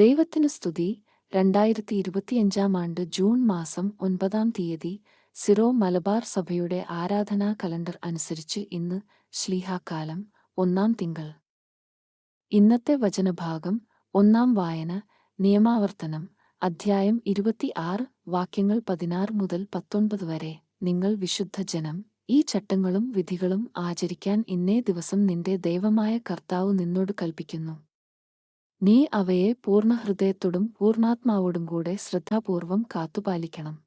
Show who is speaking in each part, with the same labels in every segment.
Speaker 1: ദൈവത്തിനു സ്തുതി. രണ്ടായിരത്തി ഇരുപത്തിയഞ്ചാം ആണ്ട് ജൂൺ മാസം ഒൻപതാം തീയതി സിറോ മലബാർ സഭയുടെ ആരാധനാ കലണ്ടർ അനുസരിച്ച് ഇന്ന് ശ്ലീഹാക്കാലം ഒന്നാം തിങ്കൾ. ഇന്നത്തെ വചനഭാഗം ഒന്നാം വായന നിയമാവർത്തനം അധ്യായം ഇരുപത്തിയാറ് വാക്യങ്ങൾ പതിനാറ് മുതൽ പത്തൊൻപത് വരെ. നിങ്ങൾ വിശുദ്ധ ജനം ഈ ചട്ടങ്ങളും വിധികളും ആചരിക്കാൻ ഇന്നേ ദിവസം നിന്റെ ദൈവമായ കർത്താവ് നിന്നോട് കൽപ്പിക്കുന്നു. നീ അവയെ പൂർണഹൃദയത്തോടും പൂർണാത്മാവോടും കൂടെ ശ്രദ്ധാപൂർവം കാത്തുപാലിക്കണം.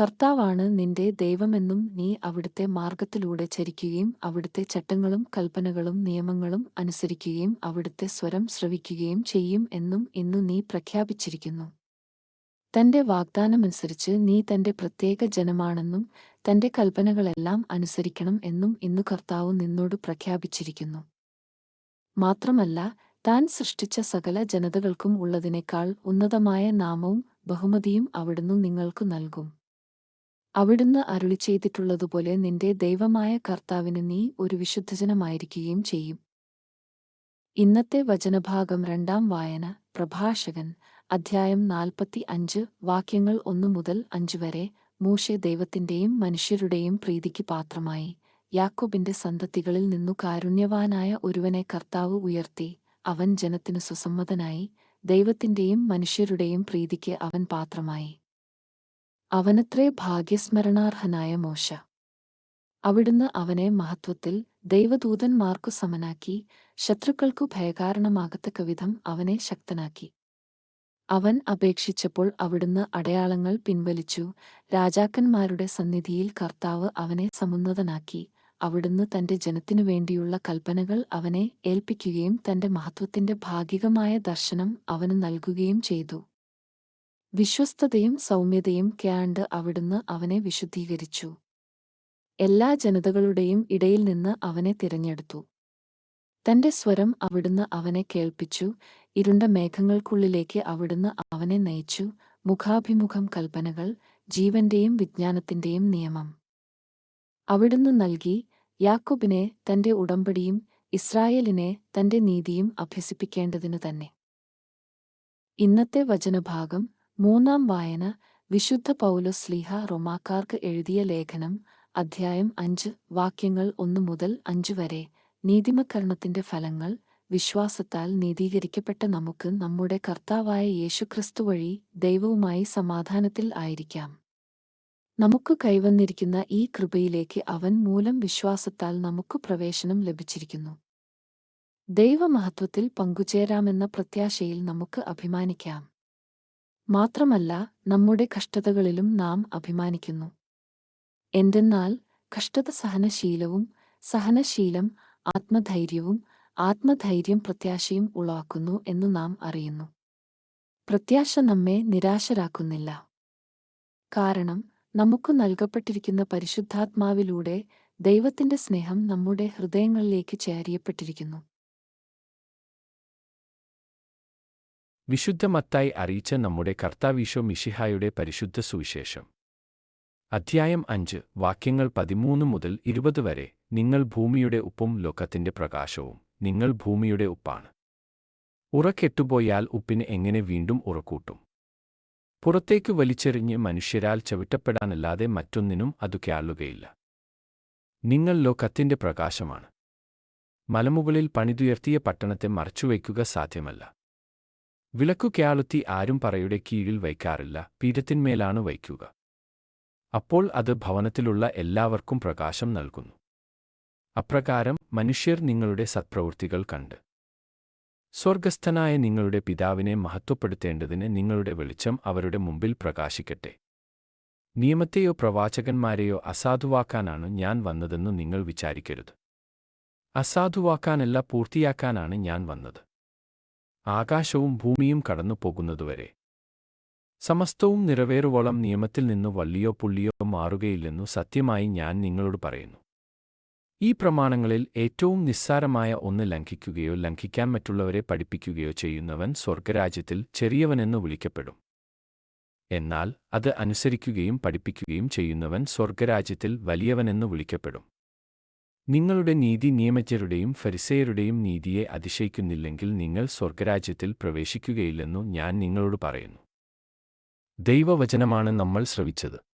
Speaker 1: കർത്താവാണ് നിന്റെ ദൈവമെന്നും നീ അവിടുത്തെ മാർഗത്തിലൂടെ ചരിക്കുകയും അവിടുത്തെ ചട്ടങ്ങളും കൽപ്പനകളും നിയമങ്ങളും അനുസരിക്കുകയും അവിടുത്തെ സ്വരം ശ്രവിക്കുകയും ചെയ്യും എന്നും ഇന്നു നീ പ്രഖ്യാപിച്ചിരിക്കുന്നു. തന്റെ വാഗ്ദാനമനുസരിച്ച് നീ തന്റെ പ്രത്യേക ജനമാണെന്നും തന്റെ കൽപ്പനകളെല്ലാം അനുസരിക്കണം എന്നും ഇന്നു കർത്താവ് നിന്നോട് പ്രഖ്യാപിച്ചിരിക്കുന്നു. മാത്രമല്ല താൻ സൃഷ്ടിച്ച സകല ജനതകൾക്കും ഉള്ളതിനേക്കാൾ ഉന്നതമായ നാമവും ബഹുമതിയും അവിടുന്ന് നിങ്ങൾക്കു നൽകും. അവിടുന്ന് അരുളി ചെയ്തിട്ടുള്ളതുപോലെ നിന്റെ ദൈവമായ കർത്താവിന് നീ ഒരു വിശുദ്ധജനമായിരിക്കുകയും ചെയ്യും. ഇന്നത്തെ വചനഭാഗം രണ്ടാം വായന പ്രഭാഷകൻ അധ്യായം നാൽപ്പത്തി അഞ്ച് വാക്യങ്ങൾ ഒന്നു മുതൽ അഞ്ച് വരെ മൂഷെ ദൈവത്തിന്റെയും മനുഷ്യരുടെയും പ്രീതിക്ക് പാത്രമായി. യാക്കോബിന്റെ സന്തതികളിൽ നിന്നു കാരുണ്യവാനായ ഒരുവനെ കർത്താവ് ഉയർത്തി. അവൻ ജനത്തിനു സുസമ്മതനായി ദൈവത്തിന്റെയും മനുഷ്യരുടെയും പ്രീതിക്ക് അവൻ പാത്രമായി. അവനത്രേ ഭാഗ്യസ്മരണാർഹനായ മോശ. അവിടുന്ന് അവനെ മഹത്വത്തിൽ ദൈവദൂതന്മാർക്കു സമനാക്കി ശത്രുക്കൾക്കു ഭയകാരണമാകത്തക്ക വിധം അവനെ ശക്തനാക്കി. അവൻ അപേക്ഷിച്ചപ്പോൾ അവിടുന്ന് അടയാളങ്ങൾ പിൻവലിച്ചു രാജാക്കന്മാരുടെ സന്നിധിയിൽ കർത്താവ് അവനെ സമുന്നതനാക്കി അവിടുന്ന് തന്റെ ജനത്തിനു വേണ്ടിയുള്ള കൽപ്പനകൾ അവനെ ഏൽപ്പിക്കുകയും തന്റെ മഹത്വത്തിന്റെ ഭാഗികമായ ദർശനം അവന് നൽകുകയും ചെയ്തു. വിശ്വസ്തതയും സൗമ്യതയും ക്യാണ്ട് അവിടുന്ന് അവനെ വിശുദ്ധീകരിച്ചു. എല്ലാ ജനതകളുടെയും ഇടയിൽ നിന്ന് അവനെ തിരഞ്ഞെടുത്തു. തന്റെ സ്വരം അവിടുന്ന് അവനെ കേൾപ്പിച്ചു ഇരുണ്ട മേഘങ്ങൾക്കുള്ളിലേക്ക് അവിടുന്ന് അവനെ നയിച്ചു മുഖാഭിമുഖം കൽപ്പനകൾ ജീവന്റെയും വിജ്ഞാനത്തിന്റെയും നിയമം. അവിടുന്ന് നൽകി യാക്കോബിനെ തന്റെ ഉടമ്പടിയും ഇസ്രായേലിനെ തന്റെ നീതിയും അഭ്യസിപ്പിക്കേണ്ടതിനു തന്നെ. ഇന്നത്തെ വചനഭാഗം മൂന്നാം വായന വിശുദ്ധ പൗലോസ് ലീഹ റൊമാക്കാർക്ക് എഴുതിയ ലേഖനം അധ്യായം അഞ്ച് വാക്യങ്ങൾ ഒന്നു മുതൽ അഞ്ചു വരെ നീതിമക്കരണത്തിന്റെ ഫലങ്ങൾ വിശ്വാസത്താൽ നീതീകരിക്കപ്പെട്ട നമുക്ക് നമ്മുടെ കർത്താവായ യേശുക്രിസ്തു വഴി ദൈവവുമായി സമാധാനത്തിൽ ആയിരിക്കാം. നമുക്ക് കൈവന്നിരിക്കുന്ന ഈ കൃപയിലേക്ക് അവൻ മൂലം വിശ്വാസത്താൽ നമുക്ക് പ്രവേശനം ലഭിച്ചിരിക്കുന്നു. ദൈവമഹത്വത്തിൽ പങ്കുചേരാമെന്ന പ്രത്യാശയിൽ നമുക്ക് അഭിമാനിക്കാം. മാത്രമല്ല നമ്മുടെ കഷ്ടതകളിലും നാം അഭിമാനിക്കുന്നു. എന്തെന്നാൽ കഷ്ടത സഹനശീലവും സഹനശീലം ആത്മധൈര്യവും ആത്മധൈര്യം പ്രത്യാശയും ഉളവാക്കുന്നു എന്ന് നാം അറിയുന്നു. പ്രത്യാശ നമ്മെ നിരാശരാക്കുന്നില്ല. കാരണം നമുക്ക് നൽകപ്പെട്ടിരിക്കുന്ന പരിശുദ്ധാത്മാവിലൂടെ ദൈവത്തിന്റെ സ്നേഹം നമ്മുടെ ഹൃദയങ്ങളിലേക്ക് ചേരിയപ്പെട്ടിരിക്കുന്നു.
Speaker 2: വിശുദ്ധമത്തായി അറിയിച്ച നമ്മുടെ കർത്താവീശോ മിഷിഹായുടെ പരിശുദ്ധ സുവിശേഷം. അധ്യായം അഞ്ച് വാക്യങ്ങൾ പതിമൂന്ന് മുതൽ ഇരുപത് വരെ നിങ്ങൾ ഭൂമിയുടെ ഉപ്പും ലോകത്തിന്റെ പ്രകാശവും നിങ്ങൾ ഭൂമിയുടെ ഉപ്പാണ്. ഉറക്കെട്ടുപോയാൽ ഉപ്പിന് എങ്ങനെ വീണ്ടും ഉറക്കൂട്ടും? പുറത്തേക്ക് വലിച്ചെറിഞ്ഞ് മനുഷ്യരാൽ ചവിട്ടപ്പെടാനല്ലാതെ മറ്റൊന്നിനും അതു ആളുകയില്ല നിങ്ങൾ ലോകത്തിന്റെ പ്രകാശമാണ്. മലമുകളിൽ പണിതുയർത്തിയ പട്ടണത്തെ മറച്ചുവയ്ക്കുക സാധ്യമല്ല. വിളക്കു കേളുത്തി ആരും പറയുടെ കീഴിൽ വയ്ക്കാറില്ല പീഠത്തിന്മേലാണ് വയ്ക്കുക. അപ്പോൾ അത് ഭവനത്തിലുള്ള എല്ലാവർക്കും പ്രകാശം നൽകുന്നു. അപ്രകാരം മനുഷ്യർ നിങ്ങളുടെ സത്പ്രവൃത്തികൾ കണ്ട്. സ്വർഗസ്ഥനായ നിങ്ങളുടെ പിതാവിനെ മഹത്വപ്പെടുത്തേണ്ടതിന് നിങ്ങളുടെ വെളിച്ചം അവരുടെ മുമ്പിൽ പ്രകാശിക്കട്ടെ. നിയമത്തെയോ പ്രവാചകന്മാരെയോ അസാധുവാക്കാനാണ് ഞാൻ വന്നതെന്നു നിങ്ങൾ വിചാരിക്കരുത്. അസാധുവാക്കാനല്ല പൂർത്തിയാക്കാനാണ് ഞാൻ വന്നത്. ആകാശവും ഭൂമിയും കടന്നു പോകുന്നതുവരെ സമസ്തവും നിറവേറുവോളം നിയമത്തിൽ നിന്നു വള്ളിയോ പുള്ളിയോ മാറുകയില്ലെന്നു സത്യമായി ഞാൻ നിങ്ങളോട് പറയുന്നു. ഈ പ്രമാണങ്ങളിൽ ഏറ്റവും നിസ്സാരമായ ഒന്ന് ലംഘിക്കുകയോ ലംഘിക്കാൻ മറ്റുള്ളവരെ പഠിപ്പിക്കുകയോ ചെയ്യുന്നവൻ സ്വർഗരാജ്യത്തിൽ ചെറിയവനെന്നു വിളിക്കപ്പെടും. എന്നാൽ അത് അനുസരിക്കുകയും പഠിപ്പിക്കുകയും ചെയ്യുന്നവൻ സ്വർഗരാജ്യത്തിൽ വലിയവനെന്നു വിളിക്കപ്പെടും. നിങ്ങളുടെ നീതി നിയമജ്ഞരുടെയും ഫരിസേയരുടെയും നീതിയെ അതിശയിക്കുന്നില്ലെങ്കിൽ നിങ്ങൾ സ്വർഗരാജ്യത്തിൽ പ്രവേശിക്കുകയില്ലെന്നു ഞാൻ നിങ്ങളോട് പറയുന്നു. ദൈവവചനമാണ് നമ്മൾ ശ്രവിച്ചത്.